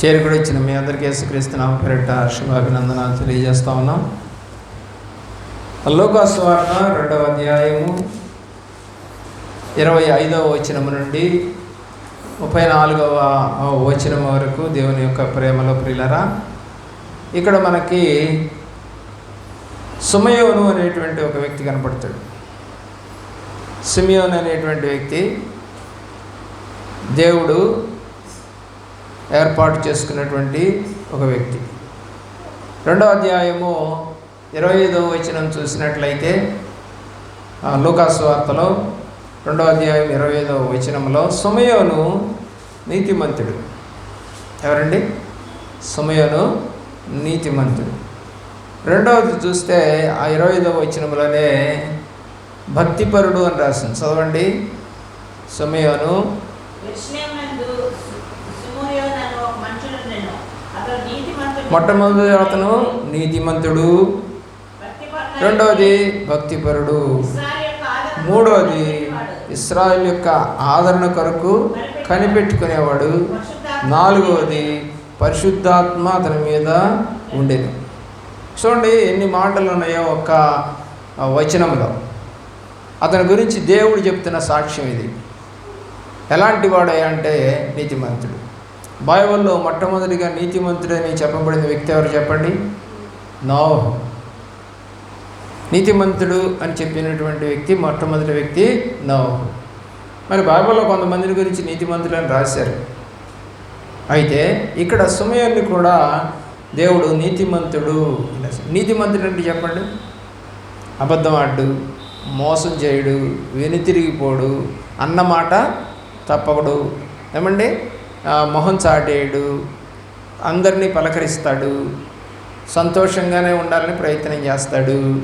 చేరి కూడా ఇచ్చిన మీ అందరికీ యేసుక్రీస్తు నామ పేరిట శుభాభినందనాలు తెలియజేస్తా ఉన్నాం. లోకాస్వార్త రెండవ అధ్యాయము ఇరవై ఐదవ వచనము నుండి ముప్పై నాలుగవ వచనం వరకు దేవుని యొక్క ప్రేమలో ప్రియులరా ఇక్కడ మనకి సుమయోను అనేటువంటి ఒక వ్యక్తి కనపడతాడు. సిమియోన్ అనేటువంటి వ్యక్తి దేవుడు ఏర్పాటు చేసుకున్నటువంటి ఒక వ్యక్తి. రెండవ అధ్యాయము ఇరవై ఐదవ వచనం చూసినట్లయితే ఆ, లూకాసు వార్తలో రెండవ అధ్యాయం ఇరవై ఐదవ వచనంలో సుమయోను నీతిమంతుడు. ఎవరండి? సుమయోను నీతిమంతుడు. రెండవది చూస్తే ఆ ఇరవై ఐదవ వచనంలోనే భక్తిపరుడు అని రాసింది. చదవండి. సుమయోను అను ఒక మనుషుడుండెను. అతడు నీతిమంతుడు. మొట్టమొదటి అతను నీతిమంతుడు. రెండవది భక్తిపరుడు. మూడవది ఇస్రాయల్ యొక్క ఆదరణ కొరకు కనిపెట్టుకునేవాడు. నాలుగవది పరిశుద్ధాత్మ అతని మీద ఉండేది. చూడండి ఎన్ని మాటలు ఉన్నాయో ఒక వచనంలో. అతని గురించి దేవుడు చెప్తున్న సాక్ష్యం ఇది. ఎలాంటి వాడే అంటే నీతిమంతుడు. బైబిల్లో మొట్టమొదటిగా నీతిమంతుడని చెప్పబడిన వ్యక్తి ఎవరు చెప్పండి? నోహు. నీతిమంతుడు అని చెప్పినటువంటి వ్యక్తి మొట్టమొదటి వ్యక్తి నోహు. మరి బైబిల్లో కొంతమంది గురించి నీతిమంతుడు అని రాశారు. అయితే ఇక్కడ సుమయాన్ని కూడా దేవుడు నీతిమంతుడు నీతిమంతుడు అంటే చెప్పండి? అబద్ధం ఆడు మోసం చేయడు వెనుతిరిగిపోడు అన్నమాట తప్పకడు ఏమండి? మొహం చాటేయడు అందరినీ పలకరిస్తాడు సంతోషంగానే ఉండాలని ప్రయత్నం చేస్తాడు.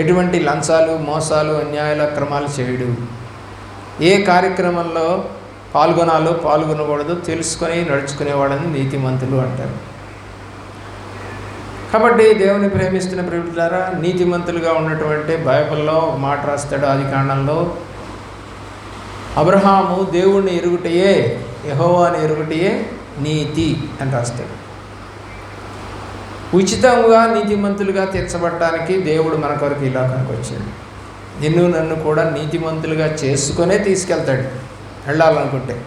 ఎటువంటి లంచాలు మోసాలు అన్యాయాలు అక్రమాలు చేయడు. ఏ కార్యక్రమంలో పాల్గొనాలో పాల్గొనకూడదో తెలుసుకొని నడుచుకునేవాడని నీతిమంతులు అంటారు. కాబట్టి దేవుని ప్రేమిస్తున్న ప్రియులారా నీతిమంతులుగా ఉన్నటువంటి బైబిల్లో మాట రాస్తాడు ఆది కాండంలో. అబ్రహాము దేవుణ్ణి ఎరుగుటయే యహోవాని ఒకటియే నీతి అని రాస్తాడు. ఉచితంగా నీతిమంతులుగా తీర్చబడటానికి దేవుడు మన కొరకు ఈ లోకానికి వచ్చాడు. నిన్ను నన్ను కూడా నీతిమంతులుగా చేసుకునే తీసుకెళ్తాడు. వెళ్ళాలనుకుంటే.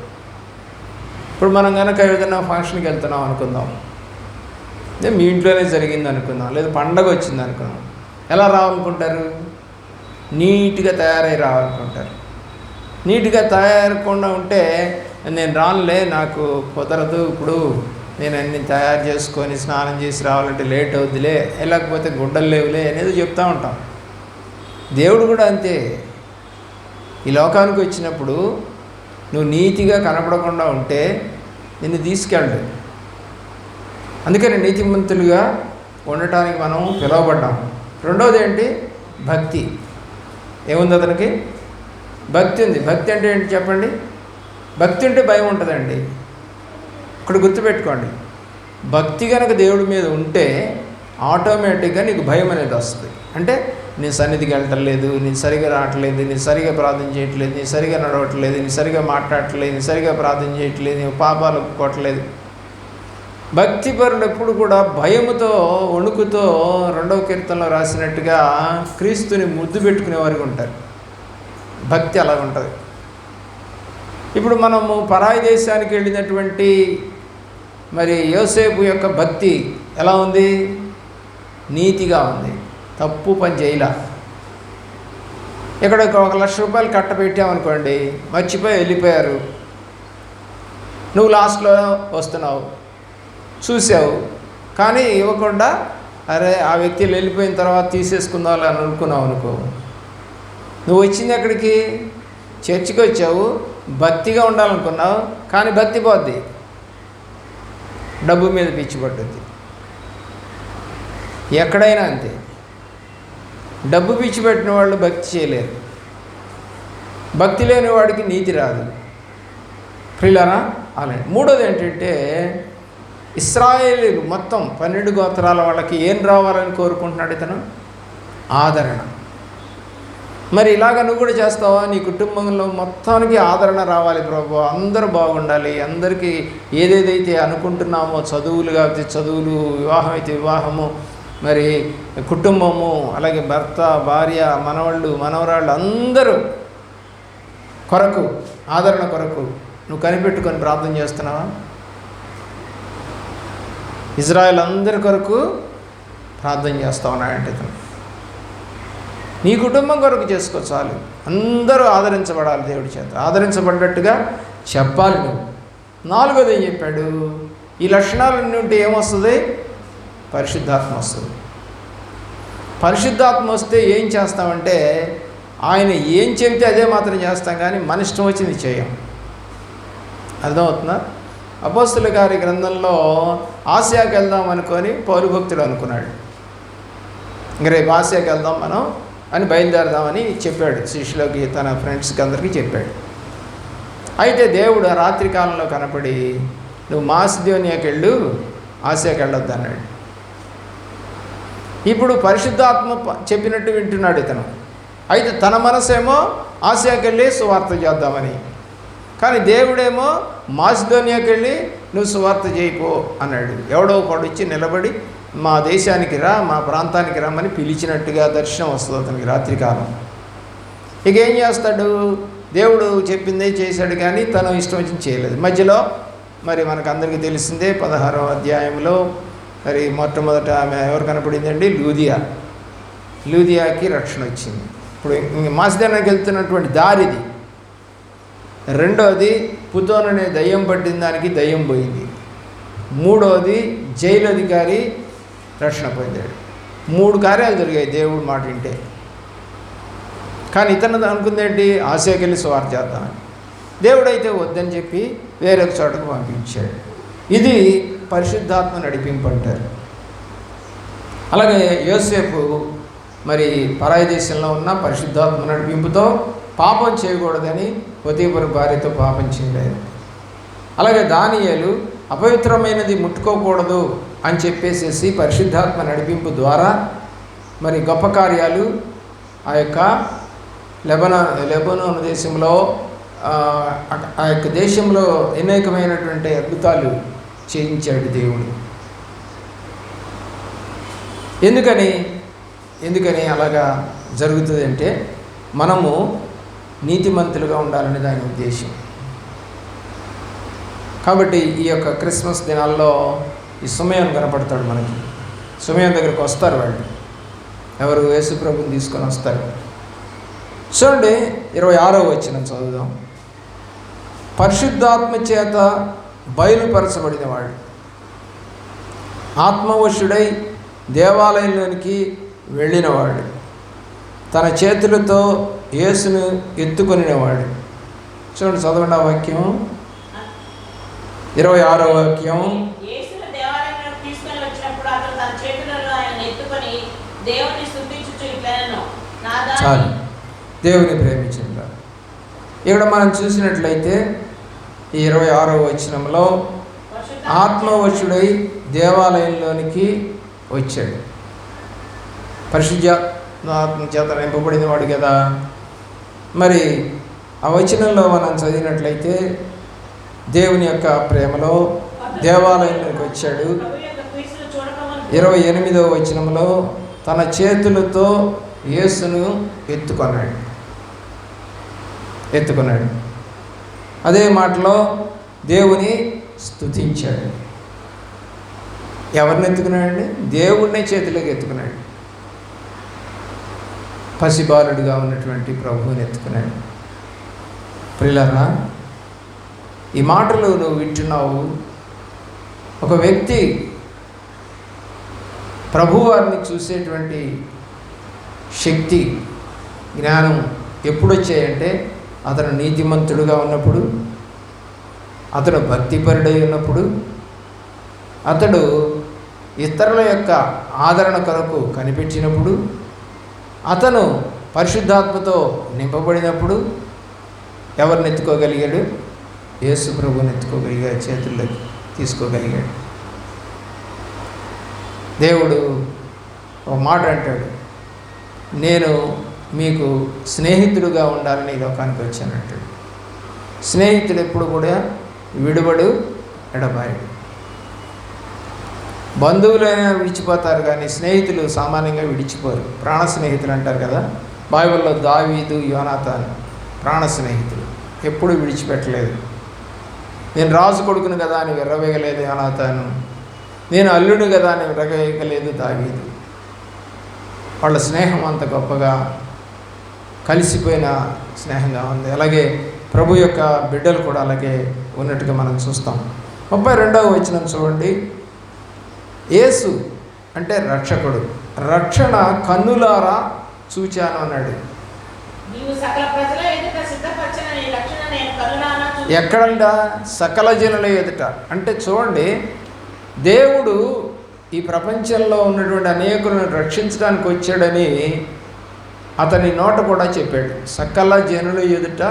ఇప్పుడు మనం కనుక ఏదైనా ఫంక్షన్కి వెళ్తున్నాం అనుకుందాం. అదే మీ ఇంట్లోనే జరిగింది అనుకుందాం. లేదా పండగ వచ్చింది అనుకుందాం. ఎలా రావాలనుకుంటారు? నీట్గా తయారై రావాలనుకుంటారు. నీట్గా తయారకుండా ఉంటే నేను రానులే నాకు కుదరదు ఇప్పుడు నేను అన్ని తయారు చేసుకొని స్నానం చేసి రావాలంటే లేట్ అవుద్దిలే లేకపోతే గుడ్డలు లేవులే అనేది చెప్తూ ఉంటాం. దేవుడు కూడా అంతే. ఈ లోకానికి వచ్చినప్పుడు నువ్వు నీతిగా కనపడకుండా ఉంటే నిన్ను తీసుకెళ్ళడు. అందుకని నీతిమంతులుగా ఉండటానికి మనం పిలువబడ్డాం. రెండవది ఏంటి? భక్తి. ఏముంది అతనికి? భక్తి ఉంది. భక్తి అంటే ఏంటి చెప్పండి? భక్తి ఉంటే భయం ఉంటుందండి. ఇక్కడ గుర్తుపెట్టుకోండి. భక్తి కనుక దేవుడి మీద ఉంటే ఆటోమేటిక్గా నీకు భయం అనేది వస్తుంది. అంటే నేను సన్నిధికి వెళ్ళట్లేదు నేను సరిగా రావట్లేదు నేను సరిగా ప్రార్థన చేయట్లేదు నేను సరిగా నడవట్లేదు నేను సరిగా మాట్లాడట్లేదు నేను సరిగా ప్రార్థన చేయట్లేదు నేను పాపాలు కొట్టలేదు భక్తి పరులు ఎప్పుడు కూడా భయముతో వణుకుతో రెండవ కీర్తనలో రాసినట్టుగా క్రీస్తుని ముద్దు పెట్టుకునే వారికి ఉంటారు. భక్తి అలా ఉంటుంది ఇప్పుడు మనము పరాయి దేశానికి వెళ్ళినటువంటి మరి యోసేపు యొక్క భక్తి ఎలా ఉంది? నీతిగా ఉంది. తప్పు పని చేయలా. ఇక్కడ ఒక లక్ష రూపాయలు కట్టబెట్టామనుకోండి మర్చిపోయి వెళ్ళిపోయారు. నువ్వు లాస్ట్లో వస్తున్నావు. చూసావు. కానీ ఇవ్వకుండా అరే ఆ వ్యక్తి వెళ్ళిపోయిన తర్వాత తీసేసుకుందాం అని అనుకున్నావు అనుకో. నువ్వు వచ్చింది ఎక్కడికి? చర్చికి వచ్చావు. భక్తిగా ఉండాలనుకున్నావు కానీ భక్తి పోద్ది. డబ్బు మీద పిచ్చి పట్టుద్ది ఎక్కడైనా అంతే. డబ్బు పిచ్చి పెట్టిన వాళ్ళు భక్తి చేయలేరు. భక్తి లేని వాడికి నీతి రాదు. ప్రియులరా అలాంటి మూడోది ఏంటంటే ఇస్రాయేలీలు మొత్తం పన్నెండు గోత్రాల వాళ్ళకి ఏం రావాలని కోరుకుంటున్నాడు ఇతను? ఆదరణ. మరి ఇలాగ నువ్వు కూడా చేస్తావా? నీ కుటుంబంలో మొత్తానికి ఆదరణ రావాలి ప్రభు. అందరూ బాగుండాలి. అందరికీ ఏదేదైతే అనుకుంటున్నామో చదువులు కాబట్టి చదువులు వివాహం అయితే వివాహము మరి కుటుంబము అలాగే భర్త భార్య మనవాళ్ళు మనవరాళ్ళు అందరూ కొరకు ఆదరణ కొరకు నువ్వు కనిపెట్టుకొని ప్రార్థన చేస్తున్నావా? ఇజ్రాయెల్ అందరి కొరకు ప్రార్థన చేస్తా ఉన్నాయంటే నీ కుటుంబం కొరకు చేసుకో చాలు. అందరూ ఆదరించబడాలి దేవుడి చేత. ఆదరించబడ్డట్టుగా చెప్పాలి నువ్వు. నాలుగోది ఏం చెప్పాడు? ఈ లక్షణాలన్నీ ఉంటే ఏమొస్తుంది? పరిశుద్ధాత్మ వస్తుంది. పరిశుద్ధాత్మ వస్తే ఏం చేస్తామంటే ఆయన ఏం చెబితే అదే మాత్రం చేస్తాం కానీ మన ఇష్టం వచ్చింది చేయం. అర్థమవుతుందా? అపోస్తుల గారి గ్రంథంలో ఆసియాకి వెళ్దాం అనుకొని పౌరు భక్తుడు అనుకున్నాడు. ఇంక రేపు ఆసియాకి వెళ్దాం మనం అని బయలుదేరదామని చెప్పాడు శిష్యులకి తన ఫ్రెండ్స్కి అందరికీ చెప్పాడు. అయితే దేవుడు ఆ రాత్రి కాలంలో కనపడి నువ్వు మాసిధోనియాకి వెళ్ళు ఆసియాకి వెళ్ళొద్దు అన్నాడు ఇప్పుడు పరిశుద్ధాత్మ చెప్పినట్టు వింటున్నాడు ఇతను. అయితే తన మనసేమో ఆసియాకి వెళ్ళి సువార్త చేద్దామని. కానీ దేవుడేమో మాసిదోనియాకి వెళ్ళి నువ్వు సువార్త చేయిపో అన్నాడు. ఎవడో ఒకడు వచ్చి నిలబడి మా దేశానికి రా మా ప్రాంతానికి రమ్మని పిలిచినట్టుగా దర్శనం వస్తుంది అతనికి రాత్రికాలం ఇక ఏం చేస్తాడు? దేవుడు చెప్పిందే చేశాడు కానీ తను ఇష్టం వచ్చింది చేయలేదు. మధ్యలో మరి మనకు అందరికీ తెలిసిందే పదహారవ అధ్యాయంలో మరి మొట్టమొదట ఆమె ఎవరు కనపడిందండి? లూదియా. లూదియాకి రక్షణ వచ్చింది. ఇప్పుడు ఇంక మాసిదానానికి వెళ్తున్నటువంటి దారిది. రెండవది పుతోన్ అనే దయ్యం పట్టిన దానికి దయ్యం పోయింది. మూడవది జైలు అధికారి రక్షణ పొందాడు. మూడు కార్యాలు జరిగాయి దేవుడు మాట వింటే. కానీ ఇతను అనుకుందేంటి? ఆశకెళ్ళి స్వార్థ చేద్దామని. దేవుడైతే వద్దని చెప్పి వేరొక చోటకు పంపించాడు. ఇది పరిశుద్ధాత్మ నడిపింపు అంటారు అలాగే యోసేపు మరి పరాయి దేశంలో ఉన్న పరిశుద్ధాత్మ నడిపింపుతో పాపం చేయకూడదని ఉదయపుర భార్యతో పాపం చేయలేదు. అలాగే దానియాలు అపవిత్రమైనది ముట్టుకోకూడదు అని చెప్పేసేసి పరిశుద్ధాత్మ నడిపింపు ద్వారా మరి గొప్ప కార్యాలు ఆ యొక్క లెబనా లెబనోన్ దేశంలో ఆ, యొక్క దేశంలో అనేకమైనటువంటి అద్భుతాలు చేయించాడు దేవుడు. ఎందుకని? ఎందుకని అలాగా జరుగుతుంది అంటే మనము నీతిమంతులుగా ఉండాలని దాని ఉద్దేశం. కాబట్టి ఈ యొక్క క్రిస్మస్ దినాల్లో ఈ సుమయం కనపడతాడు మనకి. సుమయం దగ్గరికి వస్తారు వాళ్ళు. ఎవరు? యేసుప్రభుని తీసుకొని వస్తారు. చూడండి ఇరవై ఆరో వచ్చిన చదువుదాం. పరిశుద్ధాత్మ చేత బయలుపరచబడిన వాడు. ఆత్మవశుడై దేవాలయంలోనికి వెళ్ళినవాడు. తన చేతులతో యేసును ఎత్తుకొనినవాడు. చూడండి చదవండి ఆ వాక్యం ఇరవై ఆరో వాక్యం చాలు. దేవుని ప్రేమించింది ఇక్కడ మనం చూసినట్లయితే ఈ ఇరవై ఆరో వచనంలో ఆత్మవశుడై దేవాలయంలోనికి వచ్చాడు. పరిశుద్ధ ఆత్మ చేత నింపబడిన వాడు కదా. మరి ఆ వచనంలో మనం చదివినట్లయితే దేవుని యొక్క ప్రేమలో దేవాలయంలోకి వచ్చాడు. ఇరవై ఎనిమిదవ వచనంలో తన చేతులతో యేసును ఎత్తుకొన్నాడు. ఎత్తుకున్నాడు. అదే మాటలో దేవుని స్తుతించాడు. ఎవరిని ఎత్తుకున్నాడండి? దేవుడినే చేతిలోకి ఎత్తుకున్నాడు. పసిబాలుడిగా ఉన్నటువంటి ప్రభువుని ఎత్తుకున్నాడు. ప్రిలరా ఈ మాటలు నువ్వు వింటున్నావు. ఒక వ్యక్తి ప్రభువారిని చూసేటువంటి శక్తి జ్ఞానం ఎప్పుడు వచ్చాయంటే అతను నీతిమంతుడుగా ఉన్నప్పుడు అతడు భక్తిపరుడై ఉన్నప్పుడు అతడు ఇతరుల యొక్క ఆదరణ కొరకు కనిపించినప్పుడు అతను పరిశుద్ధాత్మతో నింపబడినప్పుడు ఎవరిని ఎత్తుకోగలిగాడు? యేసు ప్రభుని ఎత్తుకోగలిగాడు చేతుల్లోకి తీసుకోగలిగాడు. దేవుడు ఒక మాట అంటాడు నేను మీకు స్నేహితుడుగా ఉండాలని ఈ లోకానికి వచ్చానంటాడు స్నేహితుడు ఎప్పుడు కూడా విడుబడు ఎడబాయుడు. బంధువులైనా విడిచిపోతారు కానీ స్నేహితులు సామాన్యంగా విడిచిపోరు. ప్రాణ స్నేహితులు అంటారు కదా బైబిల్లో దావీదు యోనాథాన్ ప్రాణ స్నేహితులు. ఎప్పుడు విడిచిపెట్టలేదు. నేను రాజు కొడుకును కదా అని విర్రవేయలేదు యోనాథాను నేను అల్లుడు కదా అని విర్రవేయగలేదు తాగేది వాళ్ళ స్నేహం అంత గొప్పగా కలిసిపోయిన స్నేహంగా ఉంది. అలాగే ప్రభు యొక్క బిడ్డలు కూడా అలాగే ఉన్నట్టుగా మనం చూస్తాం. ముప్పై రెండవ వచ్చిన చూడండి. యేసు అంటే రక్షకుడు. రక్షణ కన్నులారా చూచాను అన్నాడు. ఎక్కడంట? సకల జనుల ఎదుట. అంటే చూడండి దేవుడు ఈ ప్రపంచంలో ఉన్నటువంటి అనేకులను రక్షించడానికి వచ్చాడని అతని నోట కూడా చెప్పాడు. సకల జనుల ఎదుట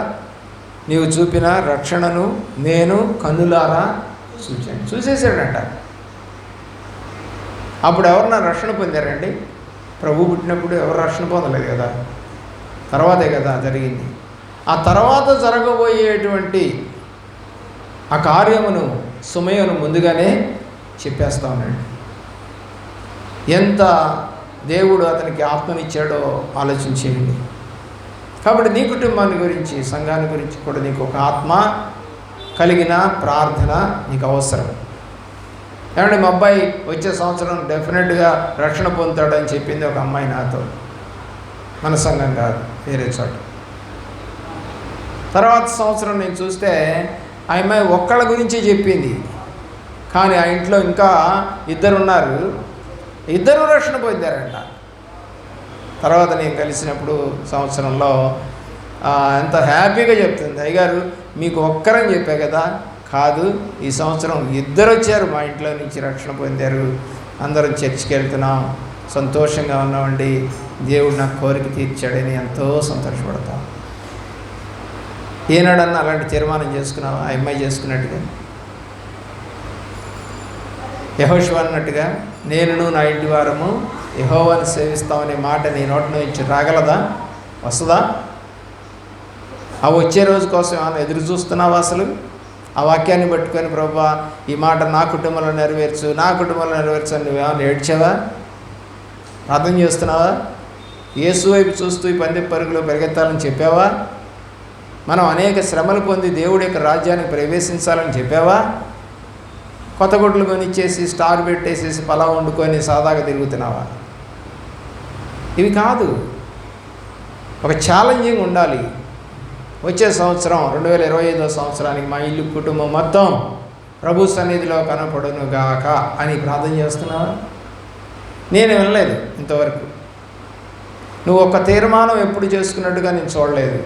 నీవు చూపిన రక్షణను నేను కనులారా చూశాను చూసేసాడంట అప్పుడు ఎవరన్నా రక్షణ పొందారండి? ప్రభు పుట్టినప్పుడు ఎవరు రక్షణ పొందలేదు కదా? తర్వాతే కదా జరిగింది. ఆ తర్వాత జరగబోయేటువంటి ఆ కార్యమును సుమయను ముందుగానే చెప్పేస్తా ఉన్నాడు. ఎంత దేవుడు అతనికి ఆత్మనిచ్చాడో ఆలోచించేయండి. కాబట్టి నీ కుటుంబాన్ని గురించి సంఘాన్ని గురించి కూడా నీకు ఒక ఆత్మ కలిగిన ప్రార్థన నీకు అవసరం. ఏమంటే మా అబ్బాయి వచ్చే సంవత్సరం డెఫినెట్గా రక్షణ పొందుతాడని చెప్పింది ఒక అమ్మాయి నాతో. మన సంఘం కాదు వేరే చోట. తర్వాత సంవత్సరం నేను చూస్తే ఆమె ఒక్కళ్ళ గురించి చెప్పింది. కానీ ఆ ఇంట్లో ఇంకా ఇద్దరు ఉన్నారు ఇద్దరు రక్షణ పొందారంట. తర్వాత నేను కలిసినప్పుడు సంవత్సరంలో ఎంత హ్యాపీగా చెప్తుంది. అయ్యగారు మీకు ఒక్కరని చెప్పా కదా? కాదు ఈ సంవత్సరం ఇద్దరు వచ్చారు మా ఇంట్లో నుంచి రక్షణ పొందారు. అందరం చర్చికి వెళ్తున్నాం సంతోషంగా ఉన్నామండి దేవుడు నా కోరిక తీర్చాడని ఎంతో సంతోషపడతాం. ఏనాడన్నా అలాంటి తీర్మానం చేసుకున్నావా? ఆ అమ్మాయి చేసుకున్నట్టుగా? యహోశివ అన్నట్టుగా నేనును నా ఇంటి వారము యహోవాని సేవిస్తామనే మాట నీ నోటి నుంచి రాగలదా? వస్తుందా? ఆ వచ్చే రోజు కోసం ఏమైనా ఎదురు చూస్తున్నావా అసలు? ఆ వాక్యాన్ని పట్టుకొని ప్రభా ఈ మాట నా కుటుంబంలో నెరవేర్చు నా కుటుంబంలో నెరవేర్చు అని నువ్వేమైనా ఏడ్చావా? ప్రార్థన చేస్తున్నావా? యేసు వైపు చూస్తూ ఈ పరుగులో పరిగెత్తాలని చెప్పావా? మనం అనేక శ్రమలు పొంది దేవుడి యొక్క రాజ్యానికి ప్రవేశించాలని చెప్పావా? కొత్త గుడ్లు కొనిచ్చేసి స్టార్ పెట్టేసేసి పలా వండుకొని సాదాగా తిరుగుతున్నావా? ఇవి కాదు. ఒక ఛాలెంజింగ్ ఉండాలి. వచ్చే సంవత్సరం రెండు వేల ఇరవై ఐదో సంవత్సరానికి మా ఇల్లు కుటుంబం మొత్తం ప్రభు సన్నిధిలో కనపడును గాక అని ప్రార్థన చేస్తున్నావా? నేను వినలేదు ఇంతవరకు. నువ్వు ఒక తీర్మానం ఎప్పుడు చేసుకున్నట్టుగా నేను చూడలేదు.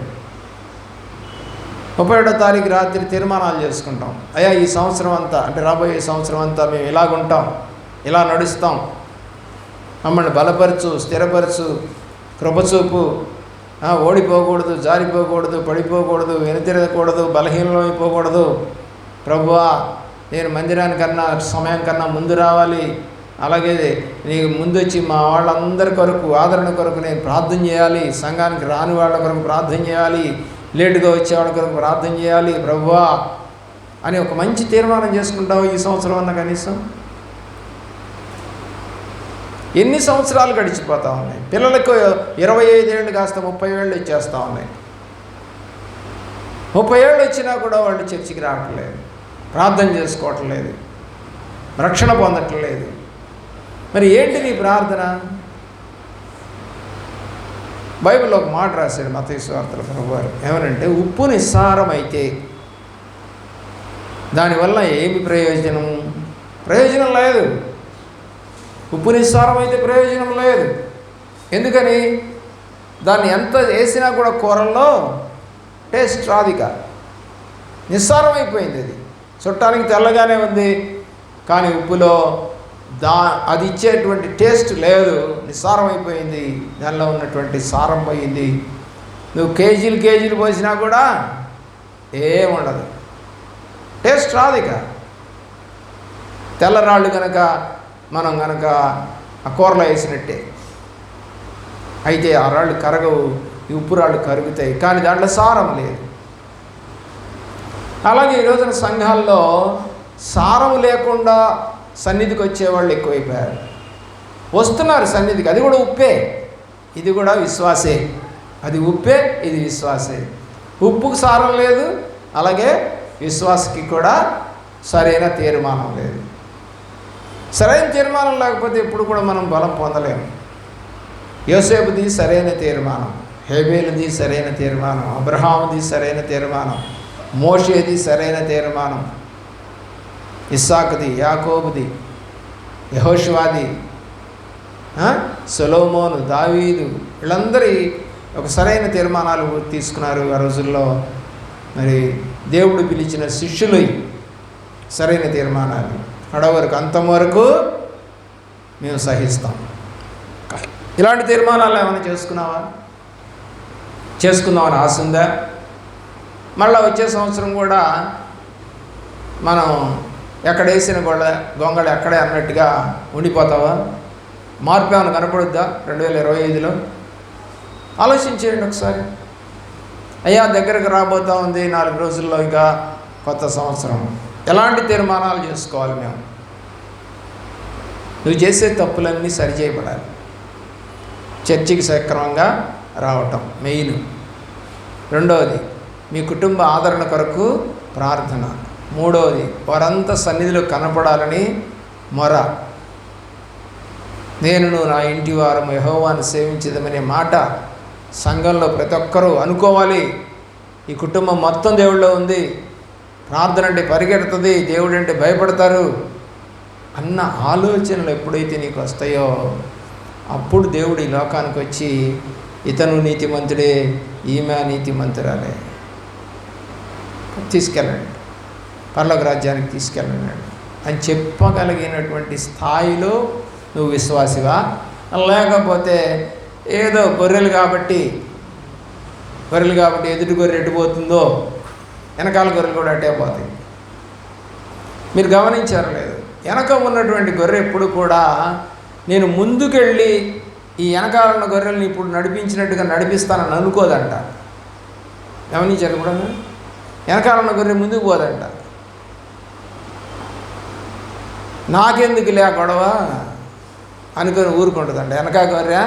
ముప్పై ఏడో తారీఖు రాత్రి తీర్మానాలు చేసుకుంటాం. అయ్యా ఈ సంవత్సరం అంతా అంటే రాబోయే సంవత్సరం అంతా మేము ఇలాగుంటాం ఇలా నడుస్తాం. మమ్మల్ని బలపరచు స్థిరపరచు కృపచూపు. ఓడిపోకూడదు జారిపోకూడదు పడిపోకూడదు వెనుతిరగకూడదు బలహీనమైపోకూడదు. ప్రభువా నేను మందిరానికన్నా సమయం కన్నా ముందు రావాలి. అలాగే నీకు ముందు వచ్చి మా వాళ్ళందరి కొరకు ఆదరణ కొరకు నేను ప్రార్థన చేయాలి సంఘానికి రాని వాళ్ళ కొరకు ప్రార్థన చేయాలి లేటుగా వచ్చే వాళ్ళ కొరకు ప్రార్థన చేయాలి ప్రభువా అని ఒక మంచి తీర్మానం చేసుకుంటావు ఈ సంవత్సరం అన్న కనీసం? ఎన్ని సంవత్సరాలు గడిచిపోతా ఉన్నాయి? పిల్లలకు ఇరవై ఐదేళ్ళు కాస్త ముప్పై ఏళ్ళు ఇచ్చేస్తూ ఉన్నాయి. ముప్పై ఏళ్ళు వచ్చినా కూడా వాళ్ళు చర్చికి రావట్లేదు ప్రార్థన చేసుకోవట్లేదు రక్షణ పొందట్లేదు. మరి ఏంటి నీ ప్రార్థన? బైబిల్లో ఒక మాట రాశాడు మతేశ్వార్తల ప్రభువారు. ఏమనంటే ఉప్పు నిస్సారం అయితే దానివల్ల ఏమి ప్రయోజనం ప్రయోజనం లేదు. ఉప్పు నిస్సారం అయితే ప్రయోజనం లేదు. ఎందుకని? దాన్ని ఎంత వేసినా కూడా కూరల్లో టేస్ట్ రాదిక నిస్సారం అయిపోయింది అది. చుట్టానికి తెల్లగానే ఉంది కానీ ఉప్పులో దా అది ఇచ్చేటువంటి టేస్ట్ లేదు నిస్సారమైపోయింది అయిపోయింది దానిలో ఉన్నటువంటి సారం పోయింది. నువ్వు కేజీలు కేజీలు పోసినా కూడా ఏముండదు టేస్ట్ రాదు ఇక. తెల్లరాళ్ళు కనుక మనం కనుక ఆ కూరలో వేసినట్టే. అయితే ఆ రాళ్ళు కరగవు ఈ ఉప్పు రాళ్ళు కరుగుతాయి కానీ దాంట్లో సారం లేదు. అలాగే ఈ రోజున సంఘాల్లో సారం లేకుండా సన్నిధికి వచ్చేవాళ్ళు ఎక్కువైపోయారు. వస్తున్నారు సన్నిధికి. అది కూడా ఉప్పే. ఇది కూడా విశ్వాసే. అది ఉప్పే ఇది విశ్వాసే. ఉప్పుకు సారం లేదు అలాగే విశ్వాసకి కూడా సరైన తీర్మానం లేదు. సరైన తీర్మానం లేకపోతే ఎప్పుడు కూడా మనం బలం పొందలేము. యోసేపుది సరైన తీర్మానం హేబేలుది సరైన తీర్మానం అబ్రహాముది సరైన తీర్మానం మోషేది సరైన తీర్మానం ఇస్సాకుది యాకోబుది యహోష్వాది సొలోమోను దావీదు వీళ్ళందరి ఒక సరైన తీర్మానాలు తీసుకున్నారు ఆ రోజుల్లో. మరి దేవుడు పిలిచిన శిష్యులు సరైన తీర్మానాలు. అడవరకు అంతం వరకు మేము సహిస్తాం. ఇలాంటి తీర్మానాలు ఏమైనా చేసుకున్నావా? చేసుకుందామని ఆశ ఉందా? మళ్ళీ వచ్చే సంవత్సరం కూడా మనం ఎక్కడేసిన వేసిన గొళ్ళ ఎక్కడే అన్నట్టుగా ఉండిపోతావా? మార్పు ఏమైనా కనపడుద్దా? రెండు వేల ఇరవై ఐదులో? ఆలోచించేయండి ఒకసారి. అయ్యా దగ్గరకు రాబోతా ఉంది నాలుగు రోజుల్లో ఇంకా కొత్త సంవత్సరం. ఎలాంటి తీర్మానాలు చేసుకోవాలి మేము? నువ్వు చేసే తప్పులన్నీ సరిచేయబడాలి. చర్చికి సక్రమంగా రావటం మెయిన్. రెండవది మీ కుటుంబ ఆదరణ కొరకు ప్రార్థన. మూడవది వారంతా సన్నిధిలో కనపడాలని మొర. నేను నా ఇంటి వారు యహోవాన్ని సేవించదమనే మాట సంఘంలో ప్రతి ఒక్కరూ అనుకోవాలి. ఈ కుటుంబం మొత్తం దేవుళ్ళో ఉంది. ప్రార్థన అంటే పరిగెడుతుంది దేవుడు అంటే భయపడతారు అన్న ఆలోచనలు ఎప్పుడైతే నీకు వస్తాయో అప్పుడు దేవుడు ఈ లోకానికి వచ్చి ఇతను నీతిమంతుడే ఈమె నీతిమంతురాలే. తీసుకెళ్ళండి. పర్లోక రాజ్యానికి తీసుకెళ్ళండి అని చెప్పగలిగినటువంటి స్థాయిలో నువ్వు విశ్వాసివా? లేకపోతే ఏదో గొర్రెలు కాబట్టి గొర్రెలు కాబట్టి ఎదుటి గొర్రె ఎటుపోతుందో వెనకాల గొర్రెలు కూడా అట్టే పోతాయి. మీరు గమనించారు లేదు. వెనక ఉన్నటువంటి గొర్రె ఎప్పుడు కూడా నేను ముందుకెళ్ళి ఈ వెనకాల ఉన్న గొర్రెల్ని ఇప్పుడు నడిపించినట్టుగా నడిపిస్తానని అనుకోదంట. గమనించారు కూడా వెనకాల ఉన్న గొర్రె ముందుకు పోదంట. నాకెందుకు లే ఆ గొడవ అనుకొని ఊరుకుంటుందండి. వెనక గొర్రె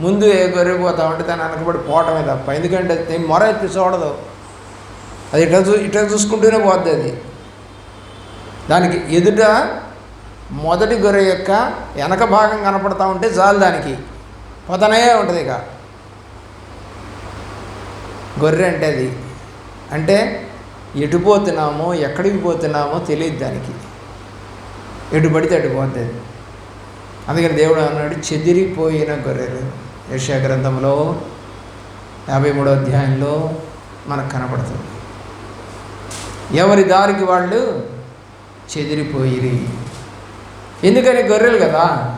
ముందు ఏ గొర్రె పోతా ఉంటే దాన్ని వెనకబడి పోవటమే తప్ప. ఎందుకంటే అది మొర ఎత్తి చూడదు. అది ఇట్లా చూ ఇట్లా చూసుకుంటూనే పోద్ది అది. దానికి ఎదుట మొదటి గొర్రె యొక్క వెనక భాగం కనపడతా ఉంటే చాలు దానికి. పతనే ఉంటుంది ఇక. గొర్రె అంటే అది. అంటే ఎటు పోతున్నామో ఎక్కడికి పోతున్నామో తెలియదు దానికి. ఎటు పడితే అటు పోతుంది అందుకని దేవుడు అన్నాడు చెదిరిపోయిన గొర్రెలు. యశా గ్రంథంలో యాభై మూడో అధ్యాయంలో మనకు కనపడుతుంది ఎవరి దారికి వాళ్ళు చెదిరిపోయిరి? ఎందుకని గొర్రెలు కదా?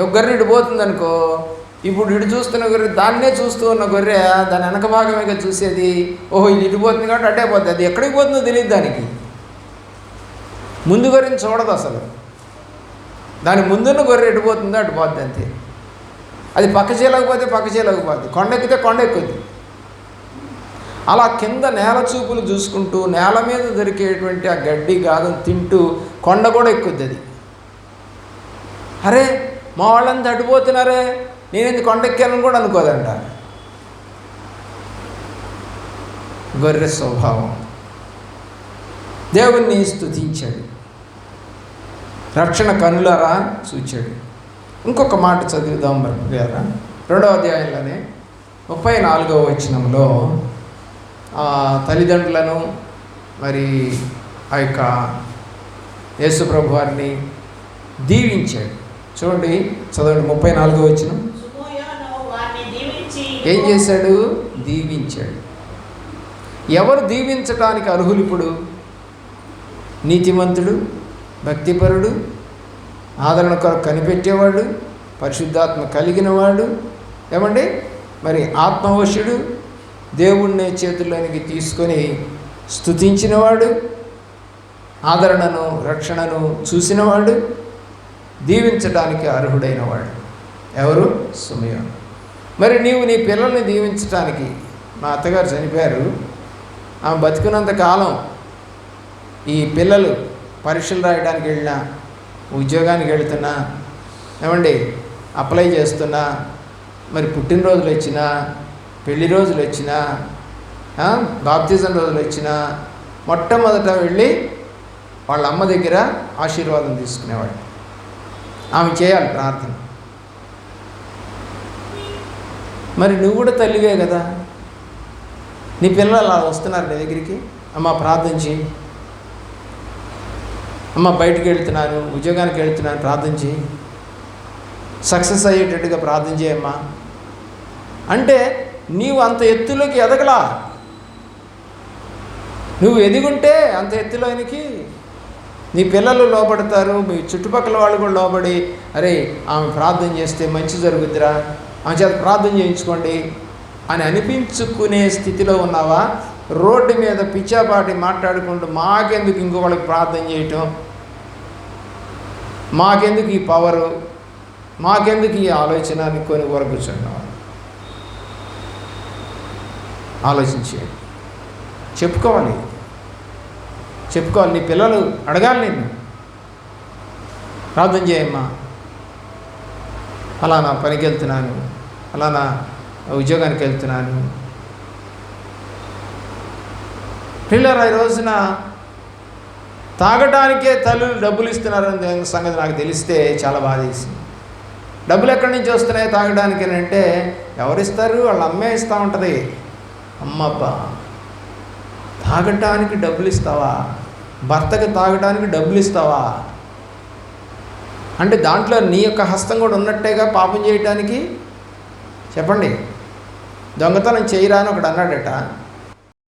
ఒక గొర్రె ఇటు పోతుందనుకో ఇప్పుడు ఇటు చూస్తున్న గొర్రె దాన్నే చూస్తూ ఉన్న గొర్రె దాని వెనక భాగమేగా చూసేది ఓహో ఇది ఇటు పోతుంది కాబట్టి అట్టే పోతుంది. అది ఎక్కడికి పోతుందో తెలియదు దానికి. ముందు గొర్రెని చూడదు అసలు. దాని ముందున్న గొర్రె ఎటు పోతుందో అటు పోద్ది అంతే. అది పక్క చేయలేకపోతే పక్క చేయలేకపోద్ది కొండెక్కితే కొండ ఎక్కుద్ది. అలా కింద నేల చూపులు చూసుకుంటూ నేల మీద దొరికేటువంటి ఆ గడ్డి గాదం తింటూ కొండ కూడా ఎక్కుద్ది అది. అరే మా వాళ్ళంతా అడిపోతున్నారే నేను ఎందుకు కొండ కూడా అనుకోదంట. గొర్రె స్వభావం. దేవుణ్ణి స్థుతించాడు రక్షణ కనులారా చూచాడు ఇంకొక మాట చదువుదాం గారా రెండవ అధ్యాయంలోనే ముప్పై నాలుగవ వచనంలో ఆ తల్లిదండ్రులను మరి ఆ యొక్క యేసుప్రభు వారిని దీవించాడు. చూడండి చదవండి ముప్పై నాలుగో వచ్చిన ఏం చేశాడు? దీవించాడు. ఎవరు దీవించటానికి అర్హులు ఇప్పుడు? నీతిమంతుడు? భక్తిపరుడు ఆదరణ కొరకు కనిపెట్టేవాడు పరిశుద్ధాత్మ కలిగినవాడు ఏమండి? మరి ఆత్మవశుడు దేవుణ్ణి చేతుల్లోనికి తీసుకొని స్తుతించినవాడు ఆదరణను రక్షణను చూసినవాడు దీవించడానికి అర్హుడైనవాడు. ఎవరు? సుమయోను మరి నీవు నీ పిల్లల్ని దీవించడానికి మా అత్తగారు చనిపోయారు. ఆమె బతికినంత కాలం ఈ పిల్లలు పరీక్షలు రాయడానికి వెళ్ళినా ఉద్యోగానికి వెళ్తున్నా ఏమండి అప్లై చేస్తున్నా మరి పుట్టినరోజులు వచ్చినా పెళ్ళి రోజులు వచ్చినా బాప్తిజం రోజులు వచ్చినా మొట్టమొదట వెళ్ళి వాళ్ళ అమ్మ దగ్గర ఆశీర్వాదం తీసుకునేవాడు. ఆమె చేయాలి ప్రార్థన. మరి నువ్వు కూడా తల్లివే కదా. నీ పిల్లలు అలా వస్తున్నారు నీ దగ్గరికి. అమ్మ ప్రార్థన అమ్మ బయటికి వెళ్తున్నాను ఉద్యోగానికి వెళ్తున్నాను ప్రార్థన చేయి. సక్సెస్ అయ్యేటట్టుగా ప్రార్థన చేయమ్మా అంటే నీవు అంత ఎత్తులోకి ఎదగలా? నువ్వు ఎదిగుంటే అంత ఎత్తులోనికి నీ పిల్లలు లోపడతారు మీ చుట్టుపక్కల వాళ్ళు కూడా లోబడి అరే ఆమె ప్రార్థన చేస్తే మంచి జరుగుద్దిరా ఆమె చేత ప్రార్థన చేయించుకోండి అని అనిపించుకునే స్థితిలో ఉన్నావా? రోడ్డు మీద పిచ్చాపాటి మాట్లాడుకుంటూ మాకెందుకు ఇంకొకళ్ళకి ప్రార్థన చేయటం? మాకెందుకు ఈ పవరు? మాకెందుకు ఈ ఆలోచన అనుకొని వరకు కూర్చున్నావా ఆలోచించేయండి. చెప్పుకోవాలి. చెప్పుకోవాలి. నీ పిల్లలు అడగాలి నిన్ను. ప్రార్థన చేయమ్మా. అలానా పనికి వెళ్తున్నాను. అలానా ఉద్యోగానికి వెళ్తున్నాను. పిల్లలు ఈ రోజున తాగటానికే తల్లులు డబ్బులు ఇస్తున్నారని సంగతి నాకు తెలిస్తే చాలా బాధేసింది డబ్బులు ఎక్కడి నుంచి వస్తున్నాయి తాగడానికి అంటే ఎవరిస్తారు? వాళ్ళ అమ్మే ఇస్తూ ఉంటుంది. అమ్మబ్బా తాగటానికి డబ్బులు ఇస్తావా? భర్తకి తాగటానికి డబ్బులు ఇస్తావా? అంటే దాంట్లో నీ యొక్క హస్తం కూడా ఉన్నట్టేగా పాపం చేయటానికి? చెప్పండి. దొంగతనం చేయరా అని ఒకడు అన్నాడట.